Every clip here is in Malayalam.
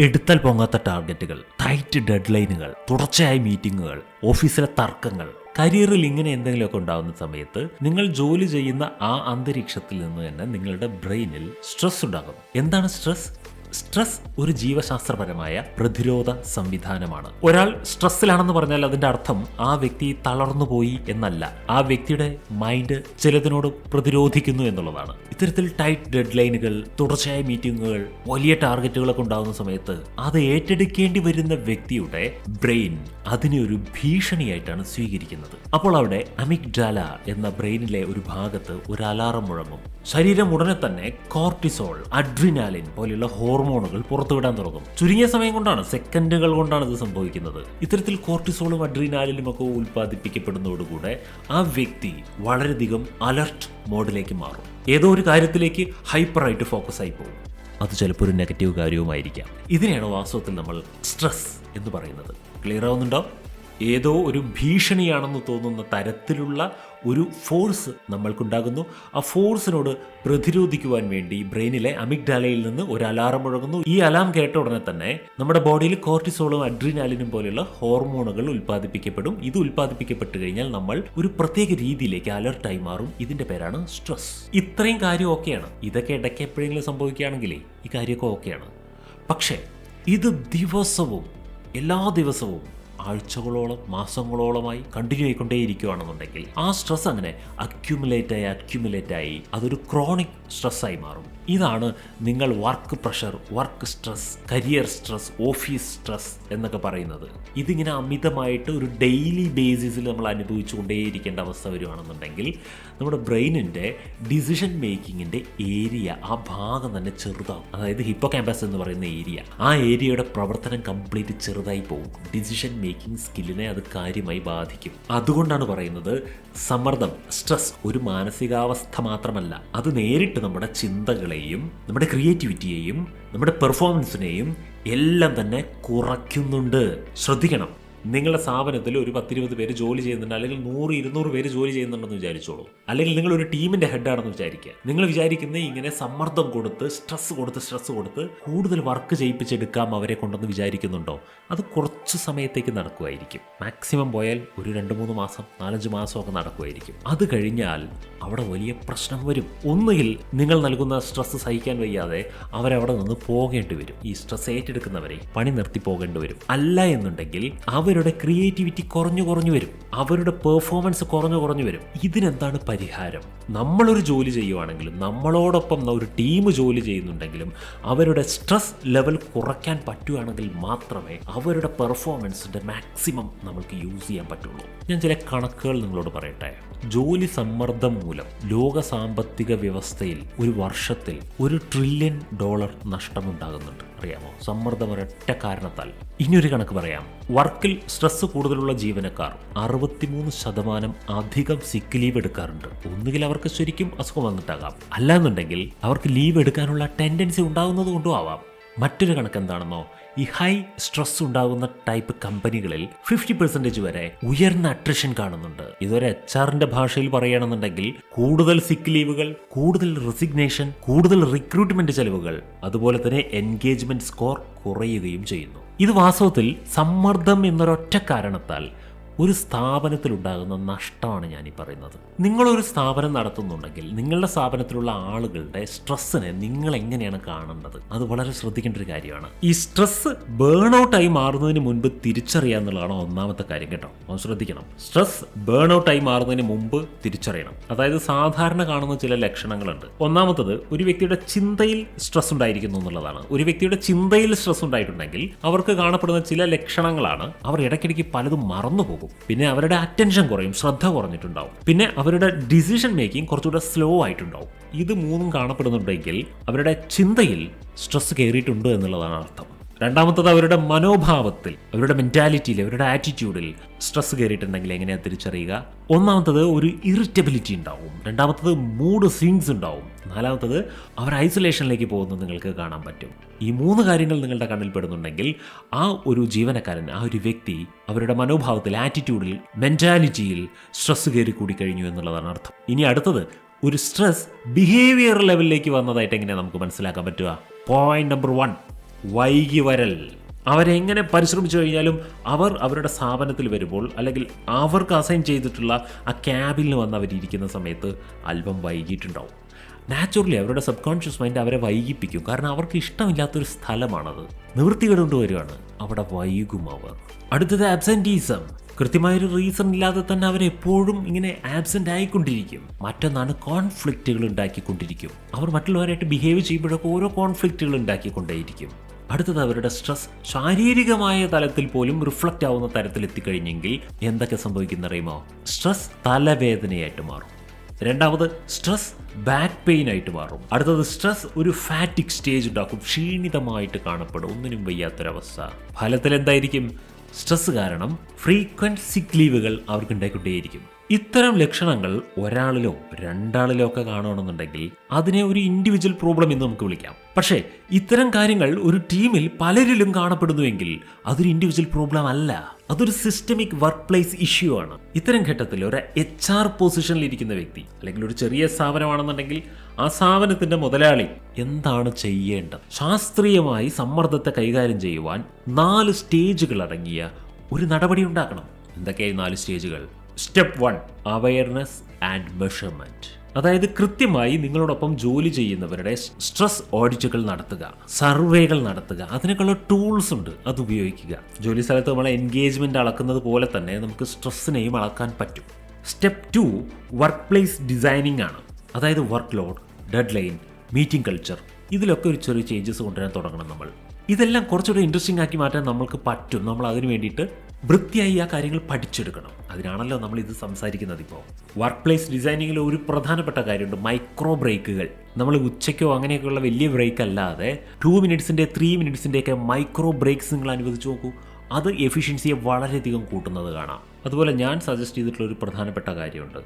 എടുത്താൽ പൊങ്ങാത്ത ടാർഗറ്റുകൾ ടൈറ്റ് ഡെഡ് ലൈനുകൾ തുടർച്ചയായ മീറ്റിങ്ങുകൾ ഓഫീസിലെ തർക്കങ്ങൾ കരിയറിൽ ഇങ്ങനെ എന്തെങ്കിലുമൊക്കെ ഉണ്ടാകുന്ന സമയത്ത് നിങ്ങൾ ജോലി ചെയ്യുന്ന ആ അന്തരീക്ഷത്തിൽ നിന്ന് തന്നെ നിങ്ങളുടെ ബ്രെയിനിൽ സ്ട്രെസ് ഉണ്ടാകും എന്താണ് സ്ട്രെസ് സ്ട്രെസ് ഒരു ജീവശാസ്ത്രപരമായ പ്രതിരോധ സംവിധാനമാണ്. ഒരാൾ സ്ട്രെസ്സിലാണെന്ന് പറഞ്ഞാൽ അതിന്റെ അർത്ഥം ആ വ്യക്തി തളർന്നു പോയി എന്നല്ല. ആ വ്യക്തിയുടെ മൈൻഡ് ചിലതിനോട് പ്രതിരോധിക്കുന്നു എന്നുള്ളതാണ്. ഇത്തരത്തിൽ ടൈറ്റ് ഡെഡ് ലൈനുകൾ തുടർച്ചയായ മീറ്റിങ്ങുകൾ വലിയ ടാർഗറ്റുകളൊക്കെ ഉണ്ടാകുന്ന സമയത്ത് അത് ഏറ്റെടുക്കേണ്ടി വരുന്ന വ്യക്തിയുടെ ബ്രെയിൻ അതിനെ ഒരു ഭീഷണിയായിട്ടാണ് സ്വീകരിക്കുന്നത്. അപ്പോൾ അവിടെ അമിഗ്ഡാല എന്ന ബ്രെയിനിലെ ഒരു ഭാഗത്ത് ഒരു അലാറം മുഴങ്ങും. ശരീരം ഉടനെ തന്നെ കോർട്ടിസോൾ അഡ്രിനാലിൻ പോലെയുള്ള ഹോർമോണുകൾ പുറത്തുവിടാൻ തുടങ്ങും. ചുരുങ്ങിയ സമയം കൊണ്ടാണ് സെക്കൻഡുകൾ കൊണ്ടാണ് ഇത് സംഭവിക്കുന്നത്. ഇത്തരത്തിൽ കോർട്ടിസോളും അഡ്രീനാലിലും ഒക്കെ ഉൽപ്പാദിപ്പിക്കപ്പെടുന്നതോടുകൂടെ ആ വ്യക്തി വളരെയധികം അലർട്ട് മോഡിലേക്ക് മാറും. ഏതോ ഒരു കാര്യത്തിലേക്ക് ഹൈപ്പർ ആയിട്ട് ഫോക്കസ് ആയി പോകും. അത് ചിലപ്പോൾ ഒരു നെഗറ്റീവ് കാര്യവുമായിരിക്കാം. ഇതിനെയാണ് വാസ്തവത്തിൽ നമ്മൾ സ്ട്രെസ് എന്ന് പറയുന്നത്. ക്ലിയർ ആവുന്നുണ്ടോ? ഏതോ ഒരു ഭീഷണിയാണെന്ന് തോന്നുന്ന തരത്തിലുള്ള ഒരു ഫോഴ്സ് നമ്മൾക്കുണ്ടാകുന്നു. ആ ഫോഴ്സിനോട് പ്രതിരോധിക്കുവാൻ വേണ്ടി ബ്രെയിനിലെ അമിഗ്ഡാലയിൽ നിന്ന് ഒരു അലാറം മുഴങ്ങുന്നു. ഈ അലാം കേട്ട ഉടനെ തന്നെ നമ്മുടെ ബോഡിയിൽ കോർട്ടിസോളും അഡ്രിനാലിനും പോലെയുള്ള ഹോർമോണുകൾ ഉൽപ്പാദിപ്പിക്കപ്പെടും. ഇത് ഉൽപ്പാദിപ്പിക്കപ്പെട്ട് കഴിഞ്ഞാൽ നമ്മൾ ഒരു പ്രത്യേക രീതിയിലേക്ക് അലർട്ടായി മാറും. ഇതിന്റെ പേരാണ് സ്ട്രെസ്. ഇത്രയും കാര്യം ഓക്കെയാണ്. ഇതൊക്കെ ഇടയ്ക്ക് എപ്പോഴെങ്കിലും സംഭവിക്കുകയാണെങ്കിലേ ഈ കാര്യമൊക്കെ ഓക്കെയാണ്. പക്ഷേ ഇത് ദിവസവും എല്ലാ ദിവസവും ആഴ്ചകളോളം മാസങ്ങളോളമായി കണ്ടിന്യൂ ആയിക്കൊണ്ടേയിരിക്കുകയാണെന്നുണ്ടെങ്കിൽ ആ സ്ട്രെസ് അങ്ങനെ അക്യുമുലേറ്റ് ആയി അക്യുമുലേറ്റ് ആയി അതൊരു ക്രോണിക് സ്ട്രെസ്സായി മാറും. ഇതാണ് നിങ്ങൾ work pressure work stress career stress office stress എന്നൊക്കെ പറയുന്നത്. ഇതിങ്ങനെ അമിതമായിട്ട് ഒരു ഡെയിലി ബേസിസിൽ നമ്മൾ അനുഭവിച്ചു കൊണ്ടേയിരിക്കേണ്ട അവസ്ഥ വരുവാണെന്നുണ്ടെങ്കിൽ നമ്മുടെ ബ്രെയിനിന്റെ ഡിസിഷൻ മേക്കിങ്ങിന്റെ ഏരിയ ആ ഭാഗം തന്നെ ചെറുതാവും. അതായത് ഹിപ്പോ ക്യാമ്പസ് എന്ന് പറയുന്ന ഏരിയ ആ ഏരിയയുടെ പ്രവർത്തനം കംപ്ലീറ്റ് ചെറുതായി പോകും. ഡിസിഷൻ മേക്കിംഗ് സ്കില്ലിനെ അത് കാര്യമായി ബാധിക്കും. അതുകൊണ്ടാണ് പറയുന്നത് സമ്മർദ്ദം സ്ട്രെസ് ഒരു മാനസികാവസ്ഥ മാത്രമല്ല. അത് നേരിട്ട് നമ്മുടെ ചിന്തകളെയും നമ്മുടെ ക്രിയേറ്റിവിറ്റിയെയും നമ്മുടെ പെർഫോമൻസിനെയും എല്ലാം തന്നെ കുറയ്ക്കുന്നുണ്ട്. ശ്രദ്ധിക്കണം. നിങ്ങളുടെ സ്ഥാപനത്തിൽ ഒരു പത്തിരുപത് പേര് ജോലി ചെയ്യുന്നുണ്ട് അല്ലെങ്കിൽ നൂറ് ഇരുന്നൂറ് പേര് ജോലി ചെയ്യുന്നുണ്ടെന്ന് വിചാരിച്ചോളൂ. അല്ലെങ്കിൽ നിങ്ങൾ ഒരു ടീമിന്റെ ഹെഡാണെന്ന് വിചാരിക്കുക. നിങ്ങൾ വിചാരിക്കുന്ന ഇങ്ങനെ സമ്മർദ്ദം കൊടുത്ത് സ്ട്രെസ് കൊടുത്ത് സ്ട്രെസ് കൊടുത്ത് കൂടുതൽ വർക്ക് ചെയ്യിപ്പിച്ചെടുക്കാം അവരെ കൊണ്ടെന്ന് വിചാരിക്കുന്നുണ്ടോ? അത് കുറച്ച് സമയത്തേക്ക് നടക്കുമായിരിക്കും. മാക്സിമം പോയാൽ ഒരു രണ്ട് മൂന്ന് മാസം നാലഞ്ച് മാസം മാസമൊക്കെ നടക്കുമായിരിക്കും. അത് കഴിഞ്ഞാൽ അവിടെ വലിയ പ്രശ്നം വരും. ഒന്നുകിൽ നിങ്ങൾ നൽകുന്ന സ്ട്രെസ് സഹിക്കാൻ വയ്യാതെ അവരവിടെ നിന്ന് പോകേണ്ടി വരും. ഈ സ്ട്രെസ് ഏറ്റെടുക്കുന്നവരെ പണി നിർത്തി പോകേണ്ടി വരും. അല്ല എന്നുണ്ടെങ്കിൽ അവരുടെ ക്രിയേറ്റിവിറ്റി കുറഞ്ഞു കുറഞ്ഞു വരും. അവരുടെ പെർഫോമൻസ് കുറഞ്ഞു കുറഞ്ഞു വരും. ഇതിനെന്താണ് പരിഹാരം? നമ്മളൊരു ജോലി ചെയ്യുവാണെങ്കിലും നമ്മളോടൊപ്പം ഒരു ടീം ജോലി ചെയ്യുന്നുണ്ടെങ്കിലും അവരുടെ സ്ട്രെസ് ലെവൽ കുറയ്ക്കാൻ പറ്റുകയാണെങ്കിൽ മാത്രമേ അവരുടെ പെർഫോമൻസിന്റെ മാക്സിമം നമുക്ക് യൂസ് ചെയ്യാൻ പറ്റുള്ളൂ. ഞാൻ ചില കണക്കുകൾ നിങ്ങളോട് പറയട്ടെ. ജോലി സമ്മർദ്ദം മൂലം ലോക സാമ്പത്തിക വ്യവസ്ഥയിൽ ഒരു വർഷത്തിൽ ഒരു ട്രില്യൺ ഡോളർ നഷ്ടമുണ്ടാകുന്നുണ്ട്. അറിയാമോ? സമ്മർദ്ദം ഒരൊറ്റ കാരണത്താൽ. ഇനിയൊരു കണക്ക് പറയാം. വർക്കിൽ സ്ട്രെസ് കൂടുതലുള്ള ജീവനക്കാർ അറുപത്തിമൂന്ന് ശതമാനം അധികം സിക്ക് ലീവ് എടുക്കാറുണ്ട്. ഒന്നുകിൽ അവർക്ക് ശരിക്കും അസുഖം വന്നിട്ടാകാം. അല്ലാന്നുണ്ടെങ്കിൽ അവർക്ക് ലീവ് എടുക്കാനുള്ള ടെൻഡൻസി ഉണ്ടാകുന്നത് കൊണ്ടും ആവാം. മറ്റൊരു കണക്ക് എന്താണെന്നോ? ഈ ഹൈ സ്ട്രെസ് ഉണ്ടാകുന്ന ടൈപ്പ് കമ്പനികളിൽ ഫിഫ്റ്റി പെർസെന്റേജ് വരെ ഉയർന്ന അട്രിഷൻ കാണുന്നുണ്ട്. ഇതൊരു എച്ച് ആറിന്റെ ഭാഷയിൽ പറയുകയാണെന്നുണ്ടെങ്കിൽ കൂടുതൽ സിക്ക് ലീവുകൾ കൂടുതൽ റെസിഗ്നേഷൻ കൂടുതൽ റിക്രൂട്ട്മെന്റ് ചെലവുകൾ അതുപോലെ തന്നെ എൻഗേജ്മെന്റ് സ്കോർ കുറയുകയും ചെയ്യുന്നു. ഇത് വാസ്തവത്തിൽ സമ്മർദ്ദം എന്നൊരൊറ്റ കാരണത്താൽ ഒരു സ്ഥാപനത്തിലുണ്ടാകുന്ന നഷ്ടമാണ് ഞാൻ ഈ പറയുന്നത്. നിങ്ങളൊരു സ്ഥാപനം നടത്തുന്നുണ്ടെങ്കിൽ നിങ്ങളുടെ സ്ഥാപനത്തിലുള്ള ആളുകളുടെ സ്ട്രെസ്സിനെ നിങ്ങൾ എങ്ങനെയാണ് കാണേണ്ടത്? അത് വളരെ ശ്രദ്ധിക്കേണ്ട ഒരു കാര്യമാണ്. ഈ സ്ട്രെസ് ബേൺ ഔട്ടായി മാറുന്നതിന് മുൻപ് തിരിച്ചറിയുക എന്നുള്ളതാണ് ഒന്നാമത്തെ കാര്യം കേട്ടോ. അത് ശ്രദ്ധിക്കണം. സ്ട്രെസ് ബേൺ ഔട്ടായി മാറുന്നതിന് മുമ്പ് തിരിച്ചറിയണം. അതായത് സാധാരണ കാണുന്ന ചില ലക്ഷണങ്ങളുണ്ട്. ഒന്നാമത്തത് ഒരു വ്യക്തിയുടെ ചിന്തയിൽ സ്ട്രെസ് ഉണ്ടായിരിക്കുന്നു എന്നുള്ളതാണ്. ഒരു വ്യക്തിയുടെ ചിന്തയിൽ സ്ട്രെസ് ഉണ്ടായിട്ടുണ്ടെങ്കിൽ അവർക്ക് കാണപ്പെടുന്ന ചില ലക്ഷണങ്ങളാണ്. അവർ ഇടയ്ക്കിടയ്ക്ക് പലതും മറന്നു പോകും പിന്നെ അവരുടെ അറ്റൻഷൻ കുറയും ശ്രദ്ധ കുറഞ്ഞിട്ടുണ്ടാവും. പിന്നെ അവരുടെ ഡിസിഷൻ മേക്കിംഗ് കുറച്ചുകൂടെ സ്ലോ ആയിട്ടുണ്ടാവും. ഇത് മൂന്നും കാണപ്പെടുന്നുണ്ടെങ്കിൽ അവരുടെ ചിന്തയിൽ സ്ട്രെസ് കയറിയിട്ടുണ്ട് എന്നുള്ളതാണ് അർത്ഥം. രണ്ടാമത്തത് അവരുടെ മനോഭാവത്തിൽ അവരുടെ മെന്റാലിറ്റിയിൽ അവരുടെ ആറ്റിറ്റ്യൂഡിൽ സ്ട്രെസ് കയറിയിട്ടുണ്ടെങ്കിൽ എങ്ങനെയാണ് തിരിച്ചറിയുക? ഒന്നാമത്തത് ഒരു ഇറിറ്റബിലിറ്റി ഉണ്ടാവും. രണ്ടാമത്തത് മൂഡ് സ്വിങ്സ് ഉണ്ടാവും. നാലാമത്തത് അവർ ഐസൊലേഷനിലേക്ക് പോകുന്നത് നിങ്ങൾക്ക് കാണാൻ പറ്റും. ഈ മൂന്ന് കാര്യങ്ങൾ നിങ്ങളുടെ കണ്ണിൽ പെടുന്നുണ്ടെങ്കിൽ ആ ഒരു ജീവനക്കാരൻ ആ ഒരു വ്യക്തി അവരുടെ മനോഭാവത്തിൽ ആറ്റിറ്റ്യൂഡിൽ മെന്റാലിറ്റിയിൽ സ്ട്രെസ് കയറി കൂടി കഴിഞ്ഞു എന്നുള്ളതാണ് അർത്ഥം. ഇനി അടുത്തത് ഒരു സ്ട്രെസ് ബിഹേവിയർ ലെവലിലേക്ക് വന്നതായിട്ട് എങ്ങനെയാണ് നമുക്ക് മനസ്സിലാക്കാൻ പറ്റുക? പോയിന്റ് നമ്പർ വൺ വൈകി വരൽ അവരെങ്ങനെ പരിശ്രമിച്ചു കഴിഞ്ഞാലും അവർ അവരുടെ സ്ഥാപനത്തിൽ വരുമ്പോൾ അല്ലെങ്കിൽ അവർക്ക് അസൈൻ ചെയ്തിട്ടുള്ള ആ ക്യാബിൽ വന്ന് അവരിയ്ക്കുന്ന സമയത്ത് അല്പം വൈകിയിട്ടുണ്ടാവും. നാച്ചുറലി അവരുടെ സബ് കോൺഷ്യസ് മൈൻഡ് അവരെ വൈകിപ്പിക്കും. കാരണം അവർക്ക് ഇഷ്ടമില്ലാത്തൊരു സ്ഥലമാണത്. നിവൃത്തികേടുകൊണ്ട് വരികയാണ്. അവിടെ വൈകും അവർ. അടുത്തത് ആബ്സെന്റീസം കൃത്യമായൊരു റീസൺ ഇല്ലാതെ തന്നെ അവരെപ്പോഴും ഇങ്ങനെ ആബ്സെന്റ് ആയിക്കൊണ്ടിരിക്കും. മറ്റൊന്നാണ് കോൺഫ്ലിക്റ്റുകൾ ഉണ്ടാക്കിക്കൊണ്ടിരിക്കും. അവർ മറ്റുള്ളവരായിട്ട് ബിഹേവ് ചെയ്യുമ്പോഴൊക്കെ ഓരോ കോൺഫ്ലിക്റ്റുകൾ ഉണ്ടാക്കിക്കൊണ്ടേയിരിക്കും. അടുത്തത് അവരുടെ സ്ട്രെസ് ശാരീരികമായ തലത്തിൽ പോലും റിഫ്ലക്റ്റ് ആവുന്ന തരത്തിൽ എത്തിക്കഴിഞ്ഞെങ്കിൽ എന്തൊക്കെ സംഭവിക്കുന്ന അറിയുമോ സ്ട്രെസ് തലവേദനയായിട്ട് മാറും. രണ്ടാമത് സ്ട്രെസ് ബാക്ക് പെയിൻ ആയിട്ട് മാറും. അടുത്തത് സ്ട്രെസ് ഒരു ഫാറ്റിക് സ്റ്റേജ് ഉണ്ടാക്കും. ക്ഷീണിതമായിട്ട് കാണപ്പെടും. ഒന്നിനും വയ്യാത്തൊരവസ്ഥ. ഫലത്തിൽ എന്തായിരിക്കും? സ്ട്രെസ് കാരണം ഫ്രീക്വന്റ് സിക്ക് ലീവുകൾ അവർക്ക് ഉണ്ടായിക്കൊണ്ടേയിരിക്കും ഇത്തരം ലക്ഷണങ്ങൾ ഒരാളിലോ രണ്ടാളിലോ ഒക്കെ കാണുകയാണെന്നുണ്ടെങ്കിൽ അതിനെ ഒരു ഇൻഡിവിജ്വൽ പ്രോബ്ലം എന്ന് നമുക്ക് വിളിക്കാം. പക്ഷേ ഇത്തരം കാര്യങ്ങൾ ഒരു ടീമിൽ പലരിലും കാണപ്പെടുന്നുവെങ്കിൽ അതൊരു ഇൻഡിവിജ്വൽ പ്രോബ്ലം അല്ല. അതൊരു സിസ്റ്റമിക് വർക്ക് പ്ലേസ് ഇഷ്യൂ ആണ്. ഇത്തരം ഘട്ടത്തിൽ ഒരു എച്ച് ആർ പൊസിഷനിൽ ഇരിക്കുന്ന വ്യക്തി അല്ലെങ്കിൽ ഒരു ചെറിയ സ്ഥാപനമാണെന്നുണ്ടെങ്കിൽ ആ സ്ഥാപനത്തിന്റെ മുതലാളി എന്താണ് ചെയ്യേണ്ടത്? ശാസ്ത്രീയമായി സമ്മർദ്ദത്തെ കൈകാര്യം ചെയ്യുവാൻ നാല് സ്റ്റേജുകൾ അടങ്ങിയ ഒരു നടപടി ഉണ്ടാക്കണം. എന്തൊക്കെയായി നാല് സ്റ്റേജുകൾ step one awareness and measurement അതായത് കൃത്യമായി നിങ്ങളോടൊപ്പം ജോലി ചെയ്യുന്നവരുടെ സ്ട്രെസ് ഓഡിറ്റുകൾ നടത്തുക സർവേകൾ നടത്തുക അതിനൊക്കെയുള്ള ടൂൾസ് ഉണ്ട് അത് ഉപയോഗിക്കുക. ജോലി സ്ഥലത്ത് നമ്മൾ എൻഗേജ്മെന്റ് അളക്കുന്നത് പോലെ തന്നെ നമുക്ക് സ്ട്രെസ്സിനെയും അളക്കാൻ പറ്റും. Step two workplace designing ആണ്. അതായത് workload deadline meeting culture ഇതിലൊക്കെ ഒരു ചെറിയ ചേഞ്ചസ് കൊണ്ടുവരാൻ തുടങ്ങണം നമ്മൾ. ഇതെല്ലാം കുറച്ചുകൂടി ഇൻട്രസ്റ്റിംഗ് ആക്കി മാറ്റാൻ നമുക്ക് പറ്റും. നമ്മൾ അതിന് വേണ്ടിയിട്ട് വൃത്തിയായി ആ കാര്യങ്ങൾ പഠിച്ചെടുക്കണം. അതിനാണല്ലോ നമ്മൾ ഇത് സംസാരിക്കുന്നത് ഇപ്പോൾ വർക്ക് പ്ലേസ് ഡിസൈനിങ്ങിൽ ഒരു പ്രധാനപ്പെട്ട കാര്യമുണ്ട്. മൈക്രോ ബ്രേക്കുകൾ നമ്മൾ ഉച്ചയ്ക്കോ അങ്ങനെയൊക്കെയുള്ള വലിയ ബ്രേക്ക് അല്ലാതെ ടു മിനിറ്റ്സിന്റെ ത്രീ മിനിറ്റ്സിന്റെയൊക്കെ മൈക്രോ ബ്രേക്സ് നിങ്ങൾ അനുവദിച്ച് നോക്കൂ. അത് എഫിഷ്യൻസിയെ വളരെയധികം കൂട്ടുന്നത് കാണാം. അതുപോലെ ഞാൻ സജസ്റ്റ് ചെയ്തിട്ടുള്ള ഒരു പ്രധാനപ്പെട്ട കാര്യമുണ്ട്.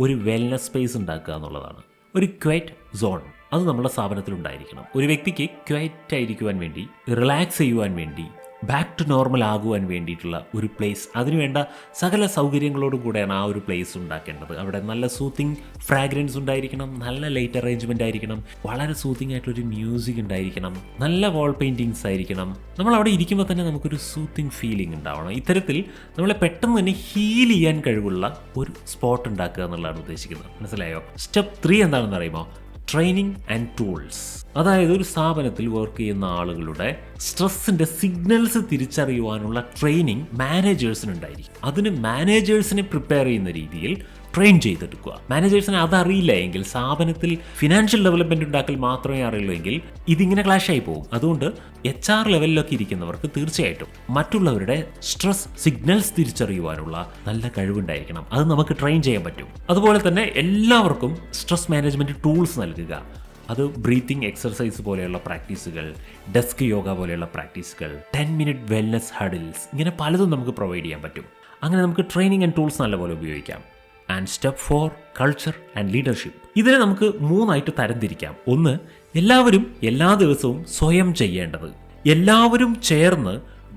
ഒരു വെൽനസ് സ്പേസ് ഉണ്ടാക്കുക എന്നുള്ളതാണ്. ഒരു ക്വൈറ്റ് സോൺ അത് നമ്മുടെ സ്ഥാപനത്തിൽ ഉണ്ടായിരിക്കണം ഒരു വ്യക്തിക്ക് ക്വൈറ്റ് ആയിരിക്കുവാൻ വേണ്ടി റിലാക്സ് ചെയ്യുവാൻ വേണ്ടി ബാക്ക് ടു നോർമൽ ആകുവാൻ വേണ്ടിയിട്ടുള്ള ഒരു പ്ലേസ് അതിനുവേണ്ട സകല സൗകര്യങ്ങളോടും കൂടെയാണ് ആ ഒരു പ്ലേസ് ഉണ്ടാക്കേണ്ടത്. അവിടെ നല്ല സൂത്തിങ് ഫ്രാഗ്രൻസ് ഉണ്ടായിരിക്കണം നല്ല ലൈറ്റ് അറേഞ്ച്മെന്റ് ആയിരിക്കണം വളരെ സൂത്തിങ് ആയിട്ടൊരു മ്യൂസിക് ഉണ്ടായിരിക്കണം നല്ല വാൾ പെയിന്റിങ്സ് ആയിരിക്കണം. നമ്മൾ അവിടെ ഇരിക്കുമ്പോൾ തന്നെ നമുക്കൊരു സൂത്തിങ് ഫീലിംഗ് ഉണ്ടാവണം. ഇത്തരത്തിൽ നമ്മളെ പെട്ടെന്ന് തന്നെ ഹീൽ ചെയ്യാൻ കഴിവുള്ള ഒരു സ്പോട്ട് ഉണ്ടാക്കുക എന്നുള്ളതാണ് ഉദ്ദേശിക്കുന്നത്. മനസ്സിലായോ? സ്റ്റെപ്പ് ത്രീ എന്താണെന്ന് അറിയുമോ? Training and tools. അതായത് ഒരു സ്ഥാപനത്തിൽ വർക്ക് ചെയ്യുന്ന ആളുകളുടെ സ്ട്രെസ്സിന്റെ സിഗ്നൽസ് തിരിച്ചറിയുവാനുള്ള ട്രെയിനിങ് മാനേജേഴ്സിനുണ്ടായിരിക്കും. അതിന് മാനേജേഴ്സിനെ പ്രിപ്പയർ ചെയ്യുന്ന രീതിയിൽ ട്രെയിൻ ചെയ്തെടുക്കുക. മാനേജേഴ്സിന് അതറിയില്ല എങ്കിൽ സ്ഥാപനത്തിൽ ഫിനാൻഷ്യൽ ഡെവലപ്മെന്റ് ഉണ്ടാക്കൽ മാത്രമേ അറിയുള്ളൂ എങ്കിൽ ഇതിങ്ങനെ ആയി പോകും. അതുകൊണ്ട് എച്ച് ആർ ലെവലിലൊക്കെ ഇരിക്കുന്നവർക്ക് തീർച്ചയായിട്ടും മറ്റുള്ളവരുടെ സ്ട്രെസ് സിഗ്നൽസ് തിരിച്ചറിയുവാനുള്ള നല്ല കഴിവുണ്ടായിരിക്കണം. അത് നമുക്ക് ട്രെയിൻ ചെയ്യാൻ പറ്റും. അതുപോലെ തന്നെ എല്ലാവർക്കും സ്ട്രെസ് മാനേജ്മെന്റ് ടൂൾസ് നൽകുക. അത് ബ്രീത്തിങ് എക്സർസൈസ് പോലെയുള്ള പ്രാക്ടീസുകൾ ഡെസ്ക് യോഗ പോലെയുള്ള പ്രാക്ടീസുകൾ ടെൻ മിനിറ്റ് വെൽനസ് ഹഡിൽസ് ഇങ്ങനെ പലതും നമുക്ക് പ്രൊവൈഡ് ചെയ്യാൻ പറ്റും. അങ്ങനെ നമുക്ക് ട്രെയിനിങ് ആൻഡ് ടൂൾസ് നല്ലപോലെ ഉപയോഗിക്കാം. And step four culture and leadership ഇതിനെ നമുക്ക് മൂന്നായിട്ട് തരംതിരിക്കാം. ഒന്ന് എല്ലാവരും എല്ലാ ദിവസവും സ്വയം ചെയ്യേണ്ടത്. എല്ലാവരും ചേർന്ന്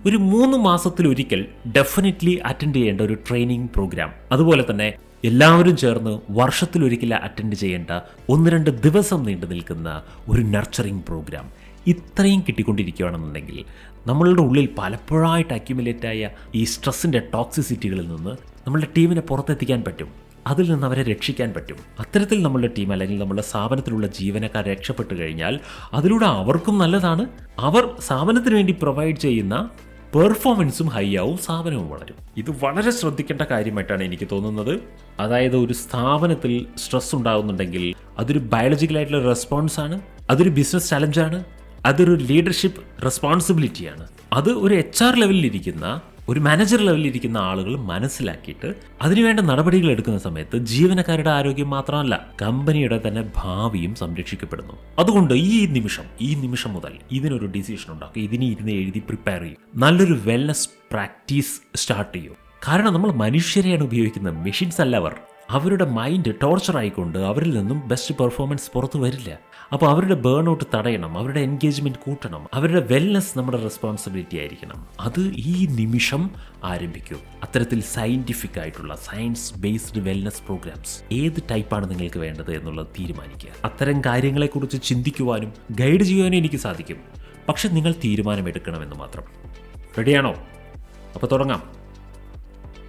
ഒരു മൂന്ന് മാസത്തിലൊരിക്കൽ ഡെഫിനറ്റ്ലി അറ്റൻഡ് ചെയ്യേണ്ട ഒരു ട്രെയിനിങ് പ്രോഗ്രാം അതുപോലെ തന്നെ എല്ലാവരും ചേർന്ന് വർഷത്തിലൊരിക്കൽ അറ്റൻഡ് ചെയ്യേണ്ട ഒന്ന് രണ്ട് ദിവസം നീണ്ടു നിൽക്കുന്ന ഒരു നർച്ചറിങ് പ്രോഗ്രാം ഇത്രയും കിട്ടിക്കൊണ്ടിരിക്കുകയാണെന്നുണ്ടെങ്കിൽ നമ്മളുടെ ഉള്ളിൽ പലപ്പോഴായിട്ട് അക്യുമുലേറ്റ് ആയ ഈ സ്ട്രെസ്സിന്റെ ടോക്സിസിറ്റികളിൽ നിന്ന് നമ്മളുടെ ടീമിനെ പുറത്തെത്തിക്കാൻ പറ്റും. അതിൽ നിന്ന് അവരെ രക്ഷിക്കാൻ പറ്റും. അത്തരത്തിൽ നമ്മളുടെ ടീം അല്ലെങ്കിൽ നമ്മളുടെ സ്ഥാപനത്തിലുള്ള ജീവനക്കാർ രക്ഷപ്പെട്ടു കഴിഞ്ഞാൽ അതിലൂടെ അവർക്കും നല്ലതാണ്. അവർ സ്ഥാപനത്തിന് വേണ്ടി പ്രൊവൈഡ് ചെയ്യുന്ന പെർഫോമൻസും ഹൈ ആവും സ്ഥാപനവും വളരും. ഇത് വളരെ ശ്രദ്ധിക്കേണ്ട കാര്യമായിട്ടാണ് എനിക്ക് തോന്നുന്നത്. അതായത് ഒരു സ്ഥാപനത്തിൽ സ്ട്രെസ് ഉണ്ടാകുന്നുണ്ടെങ്കിൽ അതൊരു ബയോളജിക്കൽ ആയിട്ടുള്ള റെസ്പോൺസ് ആണ് അതൊരു ബിസിനസ് ചലഞ്ചാണ് അതൊരു ലീഡർഷിപ്പ് റെസ്പോൺസിബിലിറ്റിയാണ് അത് ഒരു എച്ച് ആർ ലെവലിൽ ഇരിക്കുന്ന ഒരു മാനേജർ ലെവലിൽ ഇരിക്കുന്ന ആളുകൾ മനസ്സിലാക്കിയിട്ട് അതിനുവേണ്ട നടപടികൾ എടുക്കുന്ന സമയത്ത് ജീവനക്കാരുടെ ആരോഗ്യം മാത്രമല്ല കമ്പനിയുടെ തന്നെ ഭാവിയും സംരക്ഷിക്കപ്പെടുന്നു. അതുകൊണ്ട് ഈ നിമിഷം ഈ നിമിഷം മുതൽ ഇതിനൊരു ഡിസിഷൻ ഉണ്ടാക്കുക. ഇതിനെ ഇരുന്ന് എഴുതി പ്രിപ്പയർ ചെയ്യും. നല്ലൊരു വെൽനസ് പ്രാക്ടീസ് സ്റ്റാർട്ട് ചെയ്യും. കാരണം നമ്മൾ മനുഷ്യരെയാണ് ഉപയോഗിക്കുന്നത്. മെഷീൻസ് അല്ല അവർ. അവരുടെ മൈൻഡ് ടോർച്ചർ ആയിക്കൊണ്ട് അവരിൽ നിന്നും ബെസ്റ്റ് പെർഫോമൻസ് പുറത്തു വരില്ല. അപ്പോൾ അവരുടെ ബേൺ ഔട്ട് തടയണം അവരുടെ എൻഗേജ്മെന്റ് കൂട്ടണം അവരുടെ വെൽനെസ് നമ്മുടെ റെസ്പോൺസിബിലിറ്റി ആയിരിക്കണം. അത് ഈ നിമിഷം ആരംഭിക്കൂ. അത്തരത്തിൽ സയന്റിഫിക് ആയിട്ടുള്ള സയൻസ് ബേസ്ഡ് വെൽനസ് പ്രോഗ്രാംസ് ഏത് ടൈപ്പാണ് നിങ്ങൾക്ക് വേണ്ടത് എന്നുള്ളത് തീരുമാനിക്കുക. അത്തരം കാര്യങ്ങളെക്കുറിച്ച് ചിന്തിക്കുവാനും ഗൈഡ് ചെയ്യുവാനും എനിക്ക് സാധിക്കും. പക്ഷെ നിങ്ങൾ തീരുമാനമെടുക്കണമെന്ന് മാത്രം. റെഡിയാണോ അപ്പോൾ തുടങ്ങാം.